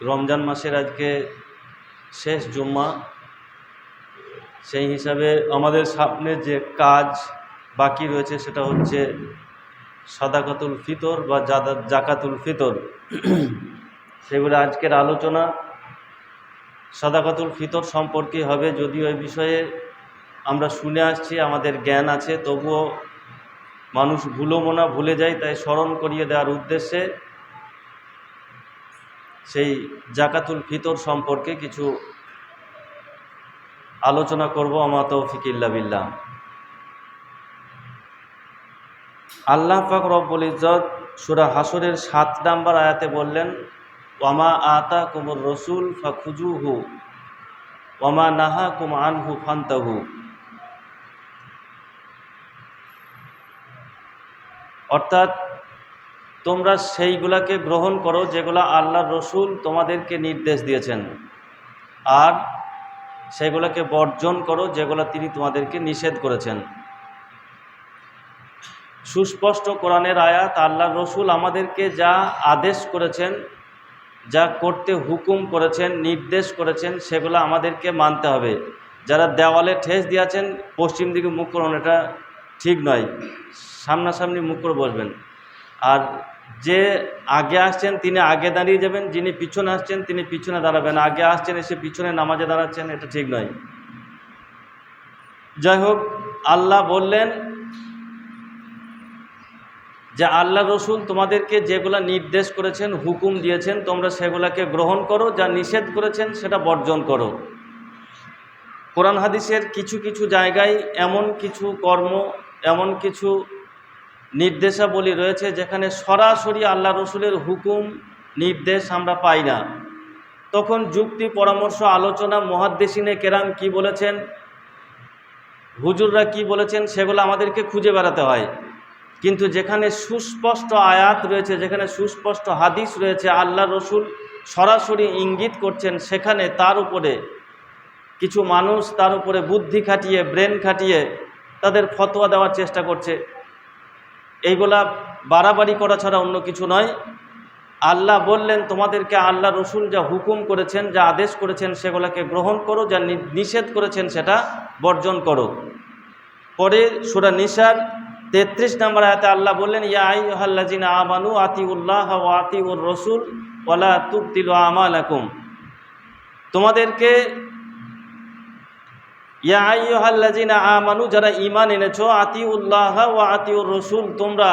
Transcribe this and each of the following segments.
রমজান মাসের আজকে শেষ জুম্মা। সেই হিসাবে আমাদের সামনে যে কাজ বাকি রয়েছে সেটা হচ্ছে সাদাকাতুল ফিতর বা জাদা জাকাতুল ফিতর। সেগুলো আজকের আলোচনা। সাদাকাতুল ফিতর সম্পর্কে হবে যদিও এই বিষয়ে আমরা শুনে আসছি, আমাদের জ্ঞান আছে, তবুও মানুষ ভুলো মোনা ভুলে যায়, তাই স্মরণ করিয়ে দেওয়ার উদ্দেশ্যে সেই জাকাতুল ফিতর সম্পর্কে কিছু আলোচনা করব, আমা তৌফিকিল্লা বিল্লাহ। আল্লাহ পাক রব্বুল ইজ্জত সুরা হাসরের সাত নাম্বার আয়াতে বললেন, ওয়ামা আতা কুমুর রসুল ফাখুজুহু ওয়ামা নাহা কুম আনহু ফান্তাহু। অর্থাৎ তোমরা সেইগুলাকে গ্রহণ করো যেগুলো আল্লাহর রসুল তোমাদেরকে নির্দেশ দিয়েছেন। আর সেগুলোকে বর্জন করো যেগুলো তিনি তোমাদেরকে নিষেধ করেছেন। সুস্পষ্ট কোরআনের আয়াত আল্লাহ রসুল আমাদেরকে যা আদেশ করেছেন, যা করতে হুকুম করেছেন, নির্দেশ করেছেন, সেগুলো আমাদেরকে মানতে হবে। যারা দেওয়ালে ঠেস দিয়েছেন, পশ্চিম দিকে মুখ করুন এটা ঠিক নয়। সামনাসামনি মুখ করে বসবেন। আর যে আগে আসছেন, তিনি আগে দাঁড়িয়ে যাবেন, যিনি পিছনে আসছেন, তিনি পিছনে দাঁড়াবেন। আগে আসছেন, এসে পিছনে নামাজে দাঁড়াচ্ছেন, এটা ঠিক নয়। যাই হোক, আল্লাহ বললেন যে আল্লাহ রসুল তোমাদেরকে যেগুলা নির্দেশ করেছেন, হুকুম দিয়েছেন, তোমরা সেগুলাকে গ্রহণ করো, যা নিষেধ করেছেন, সেটা বর্জন করো। কোরআন হাদিসের কিছু কিছু জায়গায় এমন কিছু কর্ম, এমন কিছু নির্দেশাবলী রয়েছে যেখানে সরাসরি আল্লাহ রসুলের হুকুম, নির্দেশ আমরা পাই না। তখন যুক্তি, পরামর্শ, আলোচনা, মহাদ্দেশিনে কেরাম কি বলেছেন, হুজুররা কি বলেছেন, সেগুলো আমাদেরকে খুঁজে বেড়াতে হয়। কিন্তু যেখানে সুস্পষ্ট আয়াত রয়েছে, যেখানে সুস্পষ্ট হাদিস রয়েছে, আল্লাহ রসুল সরাসরি ইঙ্গিত করছেন, সেখানে তার উপরে কিছু মানুষ তার উপরে বুদ্ধি খাটিয়ে, ব্রেন খাটিয়ে তাদের ফতোয়া দেওয়ার চেষ্টা করছে। এইগুলা বাড়াবাড়ি করা ছাড়া অন্য কিছু নয়। আল্লাহ বললেন, তোমাদেরকে আল্লাহ রসুল যা হুকুম করেছেন, যা আদেশ করেছেন, সেগুলোকে গ্রহণ করো, যা নিষেধ করেছেন, সেটা বর্জন করো। পরে সুরা নিসার তেত্রিশ নম্বর আয়াতে আল্লাহ বললেন, ইয়া আইহাল্লাজিন আমানু আতি উল্লাহ ও আতি উর রসুল ওলা তুবতিল আমাল আকুম তোমাদেরকে ইয়া আমানু, যারা ইমান এনেছো আতি উল্লাহ ও আতি উর রসুল তোমরা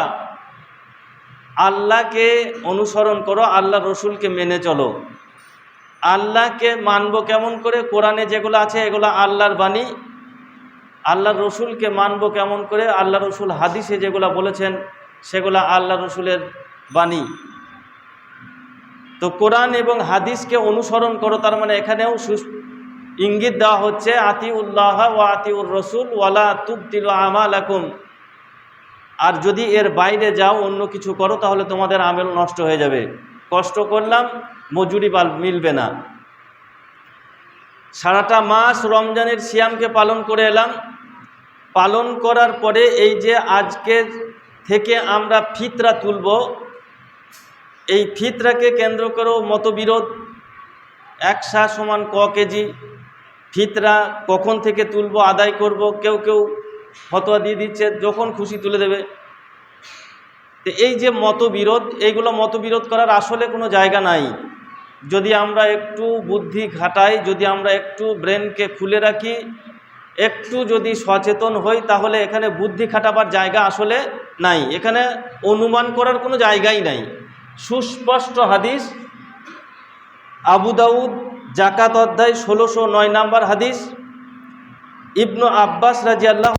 আল্লাহকে অনুসরণ করো আল্লাহ রসুলকে মেনে চলো। আল্লাহকে মানব কেমন করে? কোরআনে যেগুলো আছে, এগুলো আল্লাহর বাণী। আল্লাহ রসুলকে মানব কেমন করে? আল্লাহ রসুল হাদিসে যেগুলো বলেছেন, সেগুলো আল্লাহ রসুলের বাণী। তো কোরআন এবং হাদিসকে অনুসরণ করো, তার মানে এখানেও ইঙ্গিত দেওয়া হচ্ছে আতি উল্লাহ ও আতি উর রসুল ওয়ালা তুবতিল আমাল আকুম আর যদি এর বাইরে যাও, অন্য কিছু করো, তাহলে তোমাদের আমেল নষ্ট হয়ে যাবে। কষ্ট করলাম, মজুরি মিলবে না। সারাটা মাস রমজানের সিয়ামকে পালন করে এলাম। পালন করার পরে এই যে আজকের থেকে আমরা ফিতরা তুলব, এই ফিতরাকে কেন্দ্র করেও মতবিরোধ এক সা সমান ক কেজি ফিতরা কখন থেকে তুলব, আদায় করব, কেউ কেউ ফতোয়া দিয়ে দিচ্ছে, যখন খুশি তুলে দেবে। তো এই যে মতবিরোধ, এইগুলো মতবিরোধ করার আসলে কোনো জায়গা নাই। যদি আমরা একটু বুদ্ধি ঘাটাই যদি আমরা একটু ব্রেনকে খুলে রাখি, একটু যদি সচেতন হই, তাহলে এখানে বুদ্ধি খাটাবার জায়গা আসলে নাই। এখানে অনুমান করার কোনো জায়গাই নাই। সুস্পষ্ট হাদিস, আবু দাউদ জাকাত অধ্যায় ষোলোশো নয় নাম্বার হাদিস। ইবনু আব্বাস রাজি আল্লাহ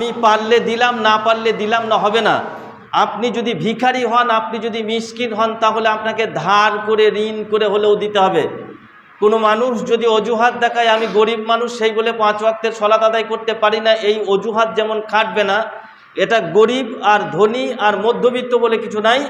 আমি পারলে দিলাম, না পারলে দিলাম না, হবে না। আপনি যদি ভিখারি হন, আপনি যদি মিসকিন হন, তাহলে আপনাকে ধার করে, ঋণ করে হলেও দিতে হবে। কোনো মানুষ যদি অজুহাত দেখায়, আমি গরিব মানুষ, সেই বলে পাঁচ ওয়াক্তের সলাত আদায় করতে পারি না, এই অজুহাত যেমন খাটবে না, এটা গরিব আর ধনী আর মধ্যবিত্ত বলে কিছু নাই।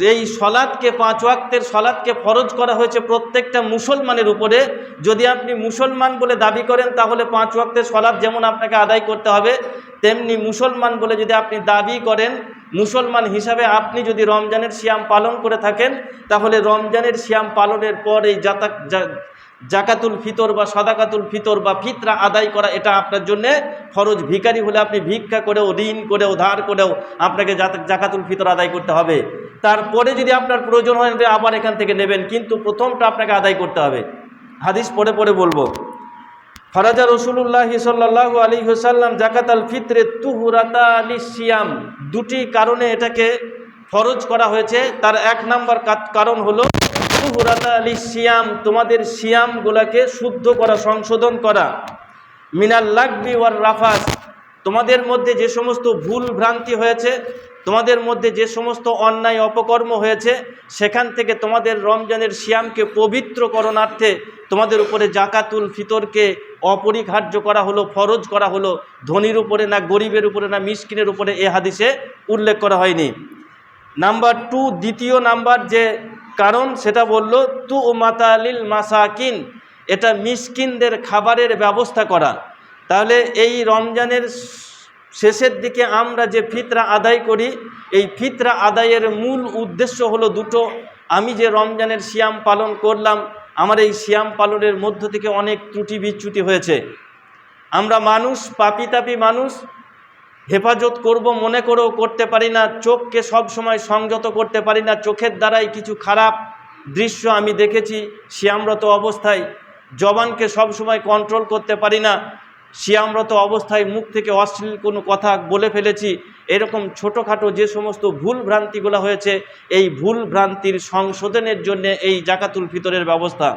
এই সলাদকে পাঁচ ওয়াক্তের সলাদকে ফরজ করা হয়েছে প্রত্যেকটা মুসলমানের উপরে, যদি আপনি মুসলমান বলে দাবি করেন, তাহলে পাঁচ ওয়াক্তের সলাদ যেমন আপনাকে আদায় করতে হবে, তেমনি মুসলমান বলে যদি আপনি দাবি করেন, মুসলমান হিসাবে আপনি যদি রমজানের শ্যাম পালন করে থাকেন, তাহলে রমজানের শ্যাম পালনের পর এই যাতাক জা- জাকাতুল ফিতর বা সদাকাতুল ফিতর বা ফিতরা আদায় করা, এটা আপনার জন্যে ফরজ। ভিখারি হলে আপনি ভিক্ষা করেও, ঋণ করেও, ধার করেও আপনাকে জাকাতুল ফিতর আদায় করতে হবে। তারপরে যদি আপনার প্রয়োজন হয় আবার এখান থেকে নেবেন, কিন্তু প্রথমটা আপনাকে আদায় করতে হবে। হাদিস পরে পরে বলব। ফরাজা রসুল্লাহ সাল্লাহ আলী হুসাল্লাম জাকাত আল ফিতরে তুহুরাতা আলী সিয়াম। দুটি কারণে এটাকে ফরজ করা হয়েছে। তার এক নাম্বার কারণ হলো তুহুরাতা সিয়াম তোমাদের সিয়ামগুলাকে শুদ্ধ করা, সংশোধন করা। মিনাল লাগবি ওয়ার রাফাস, তোমাদের মধ্যে যে সমস্ত ভুল ভ্রান্তি হয়েছে, তোমাদের মধ্যে যে সমস্ত অন্যায় অপকর্ম হয়েছে, সেখান থেকে তোমাদের রমজানের সিয়ামকে পবিত্রকরণার্থে তোমাদের উপরে জাকাতুল ফিতরকে অপরিহার্য করা হলো, ফরজ করা হলো। ধনীর উপরে না গরিবের উপরে না মিসকিনের উপরে এ হাদিসে উল্লেখ করা হয়নি। নাম্বার টু, দ্বিতীয় নাম্বার যে কারণ সেটা বলল তু মাতালিল মাসাকিন এটা মিসকিনদের খাবারের ব্যবস্থা করা। তাহলে এই রমজানের শেষের দিকে আমরা যে ফিতরা আদায় করি, এই ফিতরা আদায়ের মূল উদ্দেশ্য হলো দুটো। আমি যে রমজানের সিয়াম পালন করলাম, আমার এই সিয়াম পালনের মধ্য থেকে অনেক ত্রুটি বিচ্যুতি হয়েছে। আমরা মানুষ পাপি তাপি মানুষ হেফাজত করব, মনে করেও করতে পারি না, চোখকে সব সময় সংযত করতে পারি না, চোখের দ্বারাই কিছু খারাপ দৃশ্য আমি দেখেছি, শিয়ামরত অবস্থায়, জবানকে সব সময় কন্ট্রোল করতে পারি না, শিয়ামরত অবস্থায় মুখ থেকে অশ্লীল কোনো কথা বলে ফেলেছি, এরকম ছোটোখাটো যে সমস্ত ভুল ভ্রান্তিগুলো হয়েছে, এই ভুল ভ্রান্তির সংশোধনের জন্য এই জাকাতুল ফিতরের ব্যবস্থা।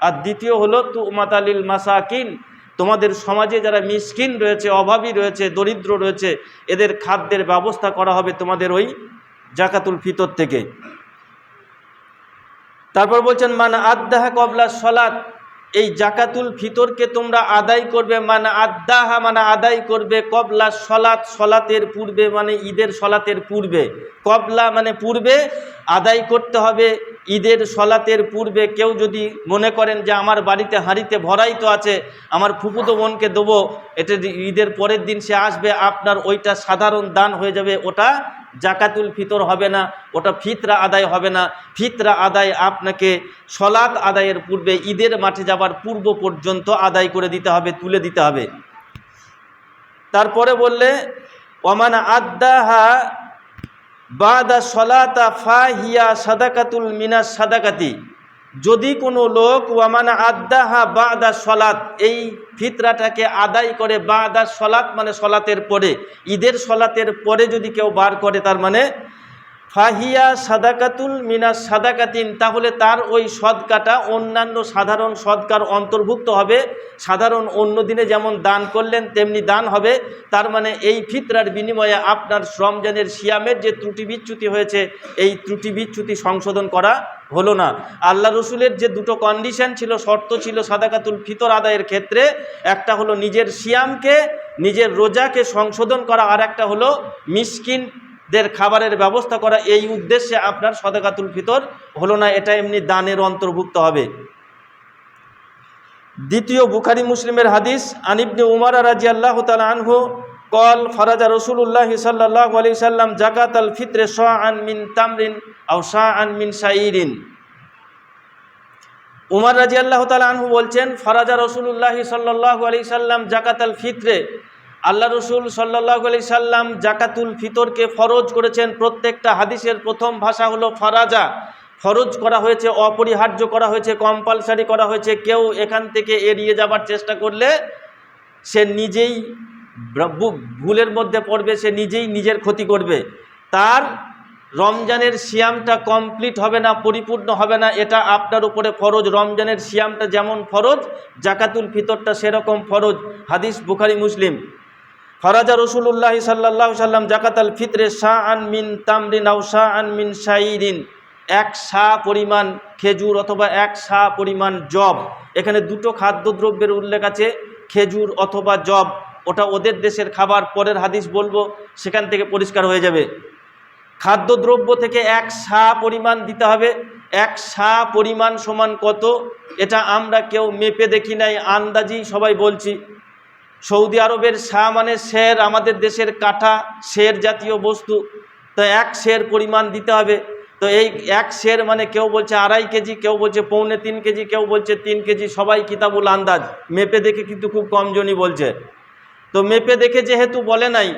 আর দ্বিতীয় হলো তু মাতালিল মাসাকিন তোমাদের সমাজে যারা মিসকিন রয়েছে, অভাবী রয়েছে, দরিদ্র রয়েছে, এদের খাদ্যের ব্যবস্থা করা হবে তোমাদের ওই জাকাতুল ফিতর থেকে। তারপর বলছেন, মান আদাহা কবলা সলাৎ এই জাকাতুল ফিতরকে তোমরা আদায় করবে মানে আদাহা মানে আদায় করবে কবলা সলাৎ সলাতের পূর্বে মানে ঈদের সলাতের পূর্বে। কবলা মানে পূর্বে আদায় করতে হবে, ঈদের সলাতের পূর্বে কেউ যদি মনে করেন যে আমার বাড়িতে হাঁড়িতে ভরাই তো আছে, আমার ফুপুতো বোনকে দেবো, এটা ঈদের পরের দিন সে আসবে, আপনার ওইটা সাধারণ দান হয়ে যাবে, ওটা জাকাতুল ফিতর হবে না, ওটা ফিতরা আদায় হবে না। ফিতরা আদায় আপনাকে সলাৎ আদায়ের পূর্বে ঈদের মাঠে যাবার পূর্ব পর্যন্ত আদায় করে দিতে হবে, তুলে দিতে হবে। তারপরে বললে, ওমান আদাহা বাদা সলাতা ফাহিয়া সাদাকাতুল মিনা সাদাকাতি। যদি কোনো লোক, ওয়ামান আদাহা বাদা সলাত, এই ফিতরাটাকে আদায় করে, বাদা সলাত মানে সলাতের পরে, ঈদের সলাতের পরে যদি কেউ বার করে, তার মানে ফাহিয়া সাদাকাতুল মিনা সাদাকাতিন, তাহলে তার ওই সদকাটা অন্যান্য সাধারণ সদকার অন্তর্ভুক্ত হবে। সাধারণ অন্য দিনে যেমন দান করলেন, তেমনি দান হবে। তার মানে এই ফিতরার বিনিময়ে আপনার শ্রমজানের সিয়ামের যে ত্রুটি বিচ্যুতি হয়েছে, এই ত্রুটি বিচ্যুতি সংশোধন করা হলো না। আল্লাহ রসুলের যে দুটো কন্ডিশন ছিল, শর্ত ছিল সাদাকাতুল ফিতর আদায়ের ক্ষেত্রে, একটা হলো নিজের সিয়ামকে, নিজের রোজাকে সংশোধন করা আর একটা হলো মিসকিন দের খাবারের ব্যবস্থা করা এই উদ্দেশ্যে আপনার সদাকাতুল ফিতর হলো না, এটা এমনি দানের অন্তর্ভুক্ত হবে। দ্বিতীয় বুখারি মুসলিমের হাদিস আনিবনে উমার রাজি আল্লাহ তালা আনহু কল ফরাজা রসুল্লাহ সাল্লাহ আলি সাল্লাম জাকাত আল ফিতরে শাহ আন মিন তামরিন আও শাহ আন মিন শাইরিন উমার রাজি আল্লাহ তালা আনহু বলছেন, ফরাজা রসুল্লাহ সাল্লাহ আলি সাল্লাম জাকাত আল ফিতরে আল্লাহ রসুল সাল্লাহ আলি সাল্লাম জাকাতুল ফিতরকে ফরজ করেছেন। প্রত্যেকটা হাদিসের প্রথম ভাষা হলো ফরাজা। ফরজ করা হয়েছে, অপরিহার্য করা হয়েছে কম্পালসারি করা হয়েছে। কেউ এখান থেকে এড়িয়ে যাবার চেষ্টা করলে সে নিজেই ভুলের মধ্যে পড়বে, সে নিজেই নিজের ক্ষতি করবে। তার রমজানের সিয়ামটা কমপ্লিট হবে না, পরিপূর্ণ হবে না, এটা আপনার উপরে ফরজ। রমজানের সিয়ামটা যেমন ফরজ, জাকাতুল ফিতরটা সেরকম ফরজ। হাদিস বুখারি, মুসলিম। ফরাজা রসুল্লাহ সাল্লাহ সাল্লাম জাকাত আল ফিতরে শাহ আন মিন তামরিন আউ শাহ আন মিন শাইরিন, এক সা পরিমাণ খেজুর অথবা এক সা পরিমাণ জব এখানে দুটো খাদ্যদ্রব্যের উল্লেখ আছে, খেজুর অথবা জব ওটা ওদের দেশের খাবার, পরের হাদিস বলব, সেখান থেকে পরিষ্কার হয়ে যাবে। খাদ্যদ্রব্য থেকে এক সা পরিমাণ দিতে হবে। এক সা পরিমাণ সমান কত? এটা আমরা কেউ মেপে দেখি নাই আন্দাজি সবাই বলছি। সৌদি আরবের শাহ মানে শের, আমাদের দেশের কাঠা শের জাতীয় বস্তু। তো এক শের পরিমাণ দিতে হবে। তো এই এক শের মানে কেউ বলছে আড়াই কেজি, কেউ বলছে পৌনে তিন কেজি, কেউ বলছে তিন কেজি, সবাই কিতাবুল আন্দাজ। মেপে দেখে কিন্তু খুব কমজনই বলছে। তো মেপে দেখে যেহেতু বলে নাই,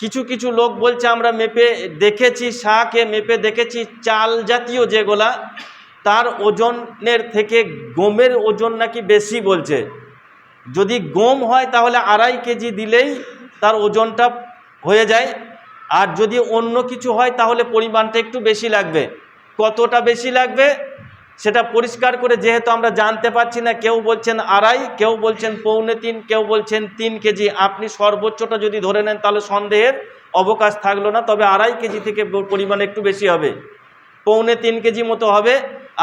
কিছু কিছু লোক বলছে আমরা মেপে দেখেছি, শাহকে মেপে দেখেছি, চাল জাতীয় যেগুলা, তার ওজনের থেকে গমের ওজন নাকি বেশি বলছে। যদি গম হয় তাহলে আড়াই কেজি দিলেই তার ওজনটা হয়ে যায়। আর যদি অন্য কিছু হয় তাহলে পরিমাণটা একটু বেশি লাগবে। কতটা বেশি লাগবে সেটা পরিষ্কার করে যেহেতু আমরা জানতে পারছি না, কেউ বলছেন আড়াই, কেউ বলছেন পৌনে তিন, কেউ বলছেন তিন কেজি। আপনি সর্বোচ্চটা যদি ধরে নেন তাহলে সন্দেহের অবকাশ থাকল না, তবে আড়াই কেজি থেকে পরিমাণ একটু বেশি হবে। পৌনে তিন কেজি মতো হবে।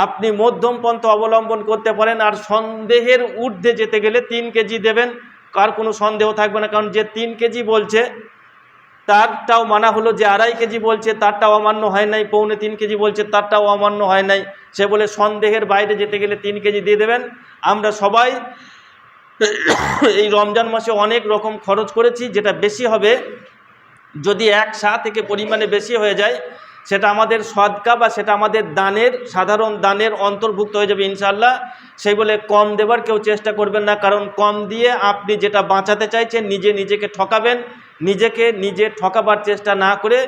আপনি মধ্যম পন্থ অবলম্বন করতে পারেন আর সন্দেহের ঊর্ধ্বে যেতে গেলে তিন কেজি দেবেন। কার কোনো সন্দেহ থাকবে না, কারণ যে তিন কেজি বলছে, তারটাও মানা হলো, যে আড়াই কেজি বলছে, তারটাও অমান্য হয় নাই। পৌনে তিন কেজি বলছে, তারটাও অমান্য হয় নাই। সে বলে সন্দেহের বাইরে যেতে গেলে তিন কেজি দিয়ে দেবেন। আমরা সবাই এই রমজান মাসে অনেক রকম খরচ করেছি, যেটা বেশি হবে। যদি এক সা থেকে পরিমাণে বেশি হয়ে যায় সেটা আমাদের সদকা বা সেটা আমাদের দানের, সাধারণ দানের অন্তর্ভুক্ত হয়ে যাবে ইনশাল্লাহ সেই বলে কম দেবার কেউ চেষ্টা করবেন না, কারণ কম দিয়ে আপনি যেটা বাঁচাতে চাইছেন, নিজে নিজেকে ঠকাবেন, নিজেকে নিজে ঠকাবার চেষ্টা না করে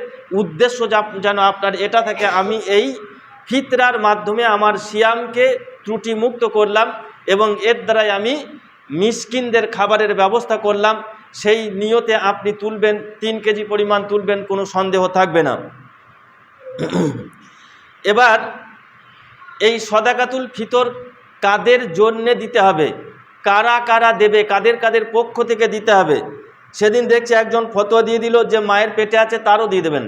উদ্দেশ্য যেন আপনার এটা থাকে, আমি এই ফিতরার মাধ্যমে আমার সিয়ামকে ত্রুটিমুক্ত করলাম এবং এর দ্বারাই আমি মিসকিনদের খাবারের ব্যবস্থা করলাম। সেই নিয়তে আপনি তুলবেন, তিন কেজি পরিমাণ তুলবেন, কোনো সন্দেহ থাকবে না। এবার এই সদাকাতুল ফিতর কাদের জন্যে দিতে হবে? কারা কারা দেবে? কাদের কাদের পক্ষ থেকে দিতে হবে? সেদিন দেখছে একজন ফতোয়া দিয়ে দিল যে মায়ের পেটে আছে তারও দিয়ে দেবেন।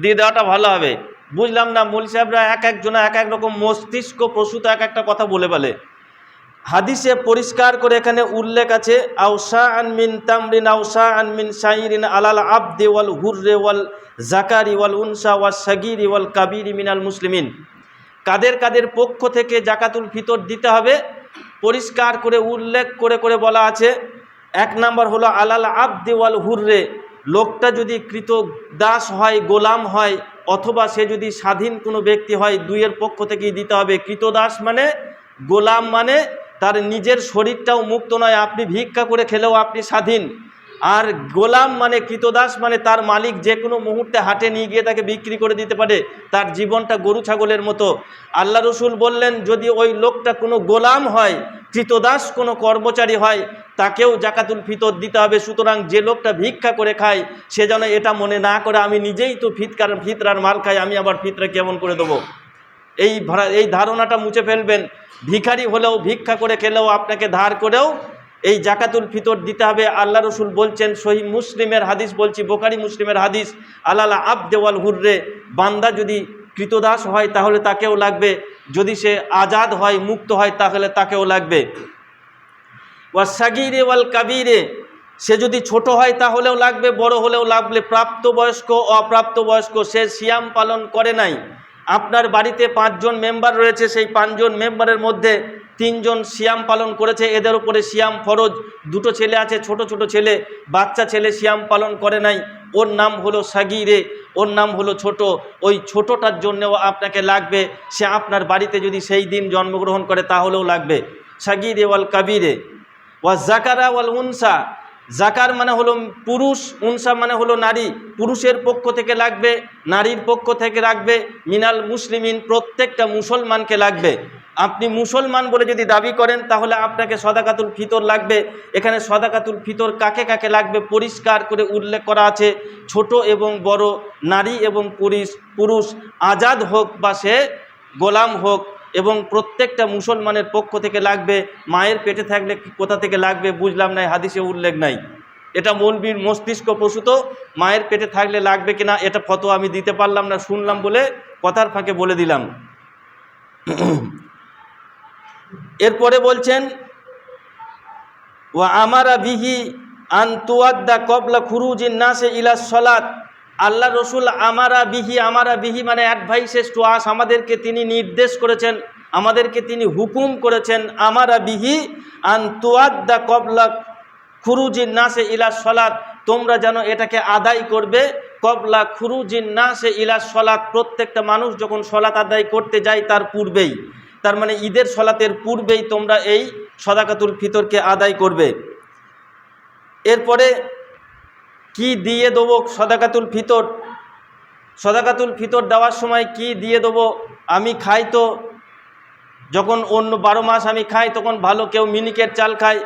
দিয়ে দেওয়াটা ভালো হবে। বুঝলাম না, মূল সাহেবরা এক একজনে এক এক রকম মস্তিষ্ক, প্রসূত এক একটা কথা বলে বলে হাদিসে পরিষ্কার করে এখানে উল্লেখ আছে আউসা আনমিন তামরিন আউসা আনমিন শাইরিন আলাল আবদে ওয়াল হুররে ওয়াল জাকারি ওয়াল উনসা ওয়াল সাগিরি ওয়াল কাবিরি মিনাল মুসলিমিন। কাদের কাদের পক্ষ থেকে জাকাতুল ফিতর দিতে হবে, পরিষ্কার করে উল্লেখ করে করে বলা আছে, এক নাম্বার হলো আলাল আবদে ওয়াল হুররে, লোকটা যদি কৃত দাস হয়, গোলাম হয়, অথবা সে যদি স্বাধীন কোনো ব্যক্তি হয়, দুইয়ের পক্ষ থেকেই দিতে হবে। কৃতদাস মানে গোলাম মানে তার নিজের শরীরটাও মুক্ত নয়। আপনি ভিক্ষা করে খেলেও আপনি স্বাধীন। আর গোলাম মানে কৃতদাস মানে তার মালিক যে কোনো মুহূর্তে হাটে নিয়ে গিয়ে তাকে বিক্রি করে দিতে পারে। তার জীবনটা গরু ছাগলের মতো। আল্লাহ রসুল বললেন, যদি ওই লোকটা কোনো গোলাম হয়, কৃতদাস কোনো কর্মচারী হয়, তাকেও জাকাতুল ফিতর দিতে হবে। সুতরাং যে লোকটা ভিক্ষা করে খায়, সে যেন এটা মনে না করে, আমি নিজেই তো ফিতকার, ফিতরার মাল খাই, আমি আবার ফিতরা কেমন করে দেবো? এই এই ধারণাটা মুছে ফেলবেন। ভিখারি হলেও, ভিক্ষা করে খেলেও, আপনাকে ধার করেও এই জাকাতুল ফিতর দিতে হবে। আল্লাহ রসুল বলছেন, সহি মুসলিমের হাদিস বলছি বোকারি মুসলিমের হাদিস আল্লাহ আব দেওয়াল হুররে, বান্দা যদি কৃতদাস হয় তাহলে তাকেও লাগবে। যদি সে আজাদ হয়, মুক্ত হয় তাহলে তাকেও লাগবে। ওয়া সাগিরে ওয়াল কাবিরে, সে যদি ছোট হয় তাহলেও লাগবে, বড় হলেও লাগবে। প্রাপ্তবয়স্ক, অপ্রাপ্তবয়স্ক, সে সিয়াম পালন করে নাই। আপনার বাড়িতে পাঁচজন মেম্বার রয়েছে, সেই পাঁচজন মেম্বারের মধ্যে তিনজন সিয়াম পালন করেছে। এদের উপরে সিয়াম ফরজ। দুটো ছেলে আছে, ছোট ছোট ছেলে, বাচ্চা ছেলে সিয়াম পালন করে নাই। ওর নাম হলো সাগিরে, ওর নাম হলো ছোট। ওই ছোটটার জন্যও আপনাকে লাগবে। সে আপনার বাড়িতে যদি সেই দিন জন্মগ্রহণ করে, তাহলেও লাগবে। সাগিরে ওয়াল কাবিরে। ওয়া জাকারা ওয়াল উনসা। জাকার মানে হলো পুরুষ, উনসা মানে হলো নারী। পুরুষের পক্ষ থেকে লাগবে, নারীর পক্ষ থেকে রাখবে মিনাল মুসলিমিন প্রত্যেকটা মুসলমানকে লাগবে। আপনি মুসলমান বলে যদি দাবি করেন, তাহলে আপনাকে সদাকাতুল ফিতর লাগবে। এখানে সদাকাতুল ফিতর কাকে কাকে লাগবে পরিষ্কার করে উল্লেখ করা আছে। ছোট এবং বড়, নারী এবং পুরুষ পুরুষ আজাদ হোক বা সে গোলাম হোক এবং প্রত্যেকটা মুসলমানের পক্ষ থেকে লাগবে, মায়ের পেটে থাকলে কোথা থেকে লাগবে বুঝলাম না হাদিসে উল্লেখ নাই। এটা মৌলবীর মস্তিষ্ক প্রসূত, মায়ের পেটে থাকলে লাগবে কিনা এটা ফটো আমি দিতে পারলাম না, শুনলাম বলে কথার ফাঁকে বলে দিলাম। এরপরে বলছেন ও আমারা বিহি আন্তুয়াদ্দা কবলা খুরুজিন নাসে ইলা সলাত। আল্লাহ রসুল আমারা বিহি আমারা বিহি মানে অ্যাডভাইসেস টু আস আমাদেরকে তিনি নির্দেশ করেছেন, আমাদেরকে তিনি হুকুম করেছেন, আমারা বিহি আন্তুয়াদ্দা কবলা খুরুজিন নাসে ইলা সলাত, তোমরা যেন এটাকে আদায় করবে, কবলা খুরুজিন নাসে ইলা সলাত, প্রত্যেকটা মানুষ যখন সলাত আদায় করতে যায় তার পূর্বেই, তার মানে ঈদের সলাতের পূর্বেই তোমরা এই সদাকাতুল ফিতরকে আদায় করবে। এরপরে কি দিয়ে দেবো সদাকাতুল ফিতর? সদাকাতুল ফিতর দেওয়ার সময় কি দিয়ে দেবো? আমি খাই তো। যখন অন্য বারো মাস আমি খাই, তখন ভালো কেউ মিনিকেট চাল খায়,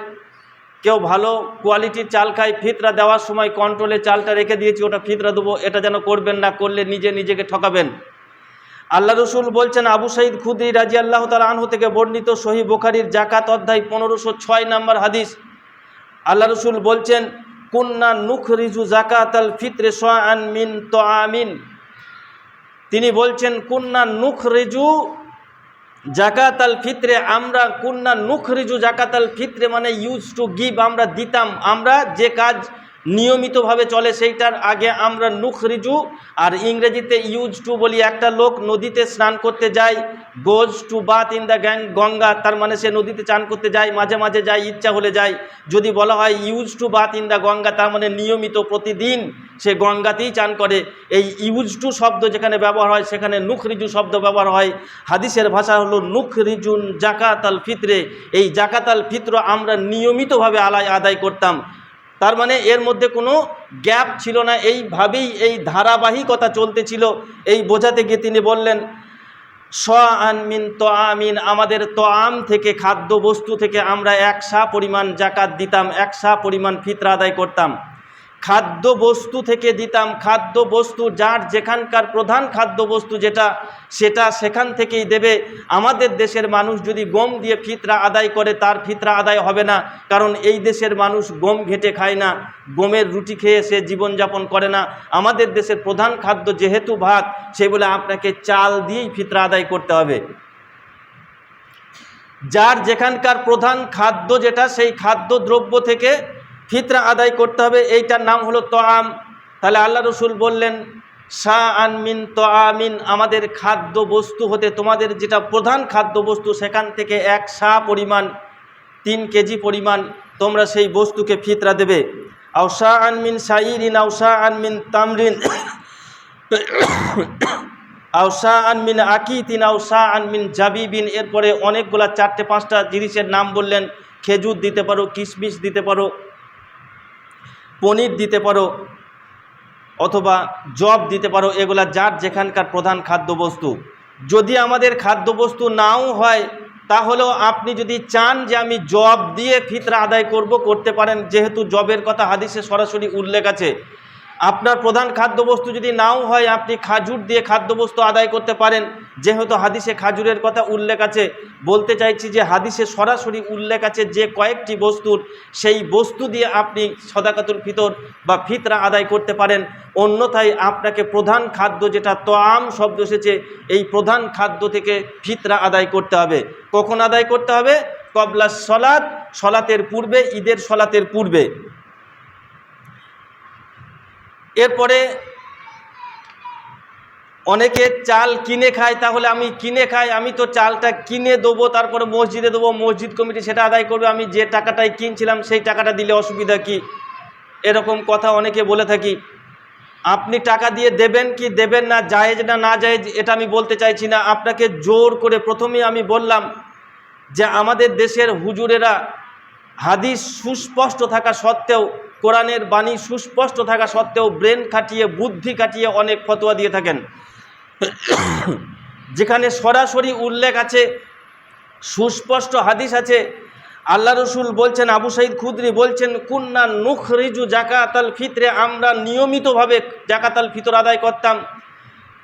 কেউ ভালো কোয়ালিটির চাল খায়। ফিতরা দেওয়ার সময় কন্ট্রোলে চালটা রেখে দিয়েছি, ওটা ফিতরা দেবো। এটা যেন করবেন না, করলে নিজে নিজেকে ঠকাবেন। আল্লাহ রসুল বলছেন, আবু সাইদ খুদি রাজি আল্লাহ তাল আনহু থেকে বর্ণিত সহি বোখারির জাকাত অধ্যায় পনেরোশো ছয় নম্বর হাদিস। আল্লাহ রসুল বলছেন কুন্না নুখরিজু জাকাত আল ফিতরে সোয়ান মিন তো আমিন তিনি বলছেন, কুন্না নুখ রিজু জাকাত আল ফিতরে, আমরা কুন্না নুখ রিজু জাকাত আল ফিতরে মানে ইউজ টু গিভ আমরা দিতাম। আমরা যে কাজ নিয়মিতভাবে চলে, সেইটার আগে আমরা নুখ রিজু আর ইংরেজিতে ইউজ টু বলি একটা লোক নদীতে স্নান করতে যায়, goes to bath in the gang Ganga, তার মানে সে নদীতে চান করতে যায়, মাঝে মাঝে যায়, ইচ্ছা হলে যায়। যদি বলা হয় use to bath in the Ganga, তার মানে নিয়মিত প্রতিদিন সে গঙ্গাতেই চান করে। এই ইউজ টু শব্দ যেখানে ব্যবহার হয়, সেখানে নুখ রিজু শব্দ ব্যবহার হয়। হাদিসের ভাষা হলো নুখ রিজুন জাকাত আল ফিতরে। এই জাকাত আল ফিতর আমরা নিয়মিতভাবে আলায় আদায় করতাম। তার মানে এর মধ্যে কোনো গ্যাপ ছিল না। এইভাবেই এই ধারাবাহিকতা চলতে ছিল এই বোঝাতে গিয়ে তিনি বললেন স আনমিন তো আমিন আমাদের তো আম থেকে খাদ্য বস্তু থেকে আমরা একশা পরিমাণ জাকাত দিতাম একশা পরিমাণ ফিতরা আদায় করতাম। খাদ্য বস্তু থেকে দিতাম খাদ্য বস্তু যার যেখানকার প্রধান খাদ্য বস্তু যেটা, সেটা সেখান থেকেই দেবে। আমাদের দেশের মানুষ যদি গম দিয়ে ফিতরা আদায় করে, তার ফিতরা আদায় হবে না, কারণ এই দেশের মানুষ গম ঘেটে খায় না, গমের রুটি খেয়ে সে জীবনযাপন করে না। আমাদের দেশের প্রধান খাদ্য যেহেতু ভাত সেই বলে আপনাকে চাল দিয়েই ফিতরা আদায় করতে হবে। যার যেখানকার প্রধান খাদ্য যেটা, সেই খাদ্য দ্রব্য থেকে ফিতরা আদায় করতে হবে, এইটার নাম হলো তোয়াম। তাহলে আল্লাহ রসুল বললেন শাহ আনমিন তো আমিন আমাদের খাদ্য বস্তু হতে তোমাদের যেটা প্রধান খাদ্য বস্তু সেখান থেকে এক শাহ পরিমাণ, তিন কেজি পরিমাণ তোমরা সেই বস্তুকে ফিতরা দেবে। আও শাহ আনমিন সাইরিন আও শাহ আনমিন তামরিন, আও শাহ আনমিন আকিতিন, আও শাহ আনমিন জাবিবিন। এরপরে অনেকগুলা চারটে পাঁচটা জিনিসের নাম বললেন, খেজুর দিতে পারো কিশমিশ দিতে পারো পনির দিতে পারো অথবা জব দিতে পারো, এগুলা যার যেখানকার প্রধান খাদ্যবস্তু। যদি আমাদের খাদ্যবস্তু নাও হয়, তাহলেও আপনি যদি চান যে আমি জব দিয়ে ফিতরা আদায় করব, করতে পারেন। যেহেতু জবের কথা হাদিসে সরাসরি উল্লেখ আছে। আপনার প্রধান খাদ্যবস্তু যদি নাও হয়, আপনি খাজুর দিয়ে খাদ্যবস্তু আদায় করতে পারেন। যেহেতু হাদিসে খাজুরের কথা উল্লেখ আছে, বলতে চাইছি যে হাদিসে সরাসরি উল্লেখ আছে যে কয়েকটি বস্তুর, সেই বস্তু দিয়ে আপনি সদাকাতুল ফিতর বা ফিতরা আদায় করতে পারেন। অন্যথায় আপনাকে প্রধান খাদ্য যেটা তোয়াম শব্দ এসেছে, এই প্রধান খাদ্য থেকে ফিতরা আদায় করতে হবে। কখন আদায় করতে হবে? কবলা সলাৎ, সলাতের পূর্বে, ঈদের সলাতের পূর্বে। এরপরে অনেকে চাল কিনে খায়, তাহলে আমি কিনে খাই, আমি তো চালটা কিনে দেবো, তারপরে মসজিদে দেবো, মসজিদ কমিটি সেটা আদায় করবে, আমি যে টাকাটাই কিনছিলাম সেই টাকাটা দিলে অসুবিধা কি? এরকম কথা অনেকে বলে থাকি। আপনি টাকা দিয়ে দেবেন কি দেবেন না, জায়েজ না না জায়েজ, এটা আমি বলতে চাইছি না। আপনাকে জোর করে প্রথমেই আমি বললাম যে আমাদের দেশের হুজুরেরা হাদিস সুস্পষ্ট থাকা সত্ত্বেও, কোরআনের বাণী সুস্পষ্ট থাকা সত্ত্বেও ব্রেন খাটিয়ে বুদ্ধি কাটিয়ে অনেক ফতোয়া দিয়ে থাকেন। যেখানে সরাসরি উল্লেখ আছে, সুস্পষ্ট হাদিস আছে, আল্লাহ রসুল বলছেন, আবু সাইদ খুদরি বলছেন, কুন্না নুখ রিজু জাকাতাল ফিতরে, আমরা নিয়মিতভাবে জাকাতাল ফিতর আদায় করতাম।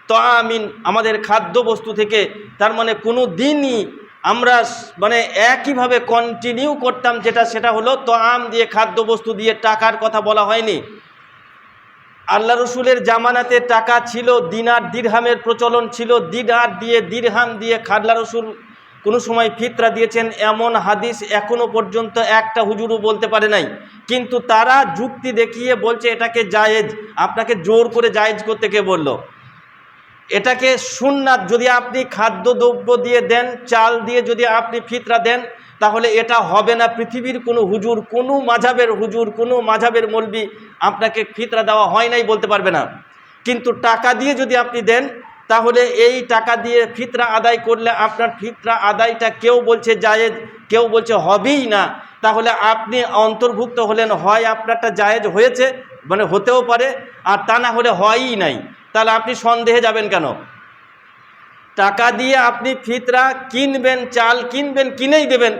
তো আমিন, আমাদের খাদ্য বস্তু থেকে, তার মানে কোনো দিনই আমরা মানে একইভাবে কন্টিনিউ করতাম যেটা, সেটা হলো তো আম দিয়ে, খাদ্যবস্তু দিয়ে টাকার কথা বলা হয়নি। আল্লাহ রসুলের জামানাতে টাকা ছিল, দিনার দিরহামের প্রচলন ছিল, দিনার দিয়ে দিরহাম দিয়ে খাল্লা রসুল কোনো সময় ফিতরা দিয়েছেন, এমন হাদিস এখনও পর্যন্ত একটা হুজুরও বলতে পারে নাই। কিন্তু তারা যুক্তি দেখিয়ে বলছে, এটাকে জায়েজ, আপনাকে জোর করে জায়েজ করতে কে বলল? এটাকে সুন্নাত যদি আপনি খাদ্যদ্রব্য দিয়ে দেন, চাল দিয়ে যদি আপনি ফিতরা দেন, তাহলে এটা হবে না। পৃথিবীর কোনো হুজুর, কোনো মাঝাবের হুজুর, কোনো মাঝাবের মলবি আপনাকে ফিতরা দেওয়া হয় নাই বলতে পারবে না। কিন্তু টাকা দিয়ে যদি আপনি দেন, তাহলে এই টাকা দিয়ে ফিতরা আদায় করলে আপনার ফিতরা আদায়টা কেউ বলছে জায়েজ, কেউ বলছে হবেই না। তাহলে আপনি অন্তর্ভুক্ত হলেন, হয় আপনারটা জায়েজ হয়েছে মানে হতেও পারে, আর তা না হলে হয়ই নাই। তাহলে আপনি সন্দেহে যাবেন কেন? টাকা দিয়ে আপনি ফিতরা কিনবেন, চাল কিনবেন, কিনেই দেবেন।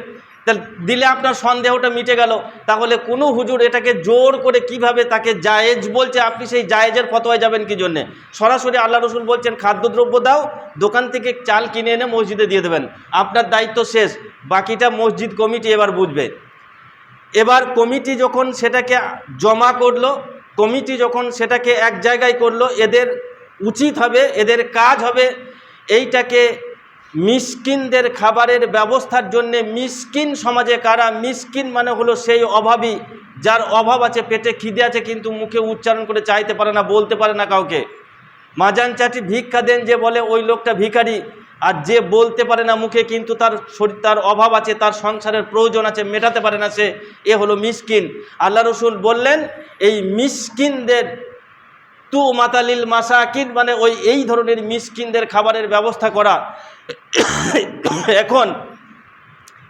তাহলে দিলে আপনার সন্দেহটা মিটে গেল। তাহলে কোনো হুজুর এটাকে জোর করে কীভাবে তাকে জায়েজ বলছে? আপনি সেই জায়েজের ফতোয়ায় যাবেন কি জন্যে? সরাসরি আল্লাহ রসুল বলছেন, খাদ্যদ্রব্য দাও, দোকান থেকে চাল কিনে এনে মসজিদে দিয়ে দেবেন। আপনার দায়িত্ব শেষ, বাকিটা মসজিদ কমিটি এবার বুঝবে। এবার কমিটি যখন সেটাকে জমা করল কমিটি যখন সেটাকে এক জায়গায় করল, এদের উচিত হবে, এদের কাজ হবে এইটাকে মিসকিনদের খাবারের ব্যবস্থার জন্যে, মিসকিন সমাজে কারা, মিসকিন মানে হলো সেই অভাবী যার অভাব আছে, পেটে খিদে আছে কিন্তু মুখে উচ্চারণ করে চাইতে পারে না, বলতে পারে না কাউকে। মাজান চাটি ভিক্ষা দেন যে বলে, ওই লোকটা ভিখারি। আর যে বলতে পারে না মুখে, কিন্তু তার শরীর, তার অভাব আছে, তার সংসারের প্রয়োজন আছে, মেটাতে পারে না সে, এ হলো মিসকিন। আল্লাহ রসুল বললেন, এই মিসকিনদের তু মাতালিল মাসাকিন মানে ওই, এই ধরনের মিসকিনদের খাবারের ব্যবস্থা করা। এখন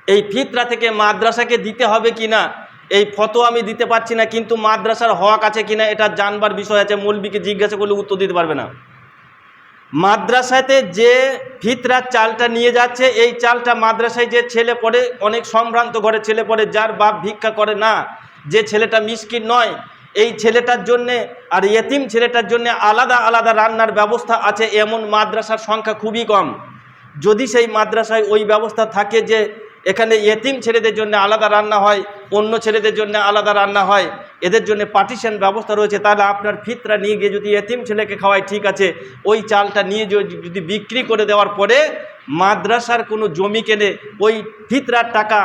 এই ফিতরা থেকে মাদ্রাসাকে দিতে হবে কি না, এই ফটো আমি দিতে পারছি না, কিন্তু মাদ্রাসার হক আছে কিনা এটা জানবার বিষয় আছে, মৌলবিকে জিজ্ঞাসা করলে উত্তর দিতে পারবে না। মাদ্রাসাতে যে ফিতরার চালটা নিয়ে যাচ্ছে, এই চালটা মাদ্রাসায় যে ছেলে পড়ে, অনেক সম্ভ্রান্ত ঘরে ছেলে পড়ে, যার বাপ ভিক্ষা করে না, যে ছেলেটা মিসকিন নয়, এই ছেলেটার জন্যে আর ইয়েতিম ছেলেটার জন্যে আলাদা আলাদা রান্নার ব্যবস্থা আছে, এমন মাদ্রাসার সংখ্যা খুবই কম। যদি সেই মাদ্রাসায় ওই ব্যবস্থা থাকে যে এখানে এতিম ছেলেদের জন্য আলাদা রান্না হয়, অন্য ছেলেদের জন্য আলাদা রান্না হয়, এদের জন্য পার্টিশন ব্যবস্থা রয়েছে, তাহলে আপনার ফিতরা নিয়ে গিয়ে যদি এতিম ছেলেকে খাওয়ায় ঠিক আছে, ওই চালটা নিয়ে যদি বিক্রি করে দেওয়ার পরে মাদ্রাসার কোনো জমি কেনে, ওই ফিতরার টাকা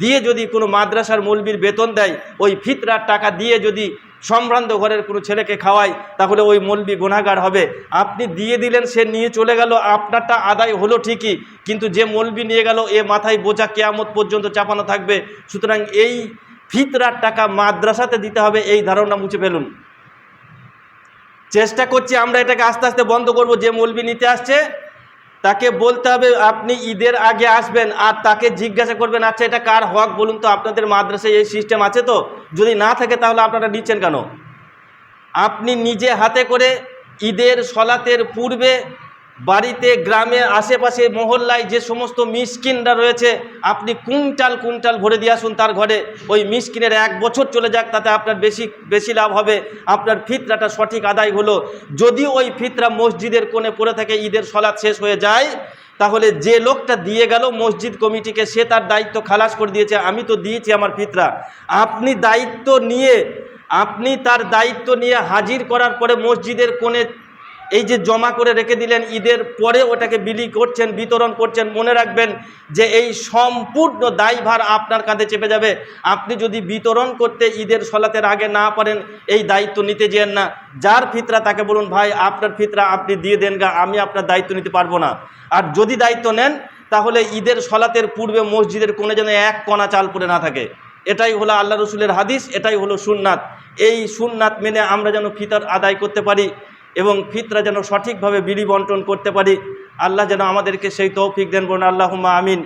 দিয়ে যদি কোনো মাদ্রাসার মৌলবীর বেতন দেয়, ওই ফিতরার টাকা দিয়ে যদি সম্ভ্রান্ত ঘরের কোনো ছেলেকে খাওয়াই, তাহলে ওই মলবি গুণাগার হবে। আপনি দিয়ে দিলেন, সে নিয়ে চলে গেল, আপনারটা আদায় হলো ঠিকই, কিন্তু যে মলবি নিয়ে গেল, এ মাথায় বোঝা কেয়ামত পর্যন্ত চাপানো থাকবে। সুতরাং এই ফিতরার টাকা মাদ্রাসাতে দিতে হবে, এই ধারণা মুছে ফেলুন। চেষ্টা করছি আমরা এটাকে আস্তে আস্তে বন্ধ করব, যে মলবি নিতে আসছে তাকে বলতে হবে, আপনি ঈদের আগে আসবেন আর তাকে জিজ্ঞাসা করবেন আচ্ছা এটা কার হক বলুন তো, আপনাদের মাদ্রাসায় এই সিস্টেম আছে তো? যদি না থাকে তাহলে আপনারা নিচ্ছেন কেন? আপনি নিজে হাতে করে ঈদের সলাতের পূর্বে বাড়িতে গ্রামে আশেপাশে, মহল্লায় যে সমস্ত মিসকিনরা রয়েছে, আপনি কুইন্টাল কুইন্টাল ভরে দিয়ে আসুন তার ঘরে। ওই মিসকিনের এক বছর চলে যাক, তাতে আপনার বেশি বেশি লাভ হবে। আপনার ফিতরাটা সঠিক আদায় হলো। যদি ওই ফিতরা মসজিদের কোণে পড়ে থাকে, ঈদের সলাৎ শেষ হয়ে যায়, তাহলে যে লোকটা দিয়ে গেল মসজিদ কমিটিকে, সে তার দায়িত্ব খালাস করে দিয়েছে। আমি তো দিয়েছি আমার ফিতরা। আপনি দায়িত্ব নিয়ে, আপনি তার দায়িত্ব নিয়ে হাজির করার পরে মসজিদের কোণে এই যে জমা করে রেখে দিলেন ঈদের পরে ওটাকে বিলি করছেন, বিতরণ করছেন, মনে রাখবেন যে এই সম্পূর্ণ দায়ভার আপনার কাঁধে চেপে যাবে। আপনি যদি বিতরণ করতে ঈদের সলাতের আগে না পারেন, এই দায়িত্ব নিতে যেন না। যার ফিতরা তাকে বলুন, ভাই, আপনার ফিতরা আপনি দিয়ে দেন গা, আমি আপনার দায়িত্ব নিতে পারব না। আর যদি দায়িত্ব নেন, তাহলে ঈদের সলাতের পূর্বে মসজিদের কোণে যেন এক কণা চাল পড়ে না থাকে। এটাই হলো আল্লাহ রসুলের হাদিস, এটাই হলো সুন্নাত। এই সুন্নাত মেনে আমরা যেন ফিতর আদায় করতে পারি। এবং ফিতরা যেন সঠিকভাবে বিলি বন্টন করতে পারি। আল্লাহ যেন আমাদেরকে সেই তৌফিক দেন বোন আল্লাহ আমিন।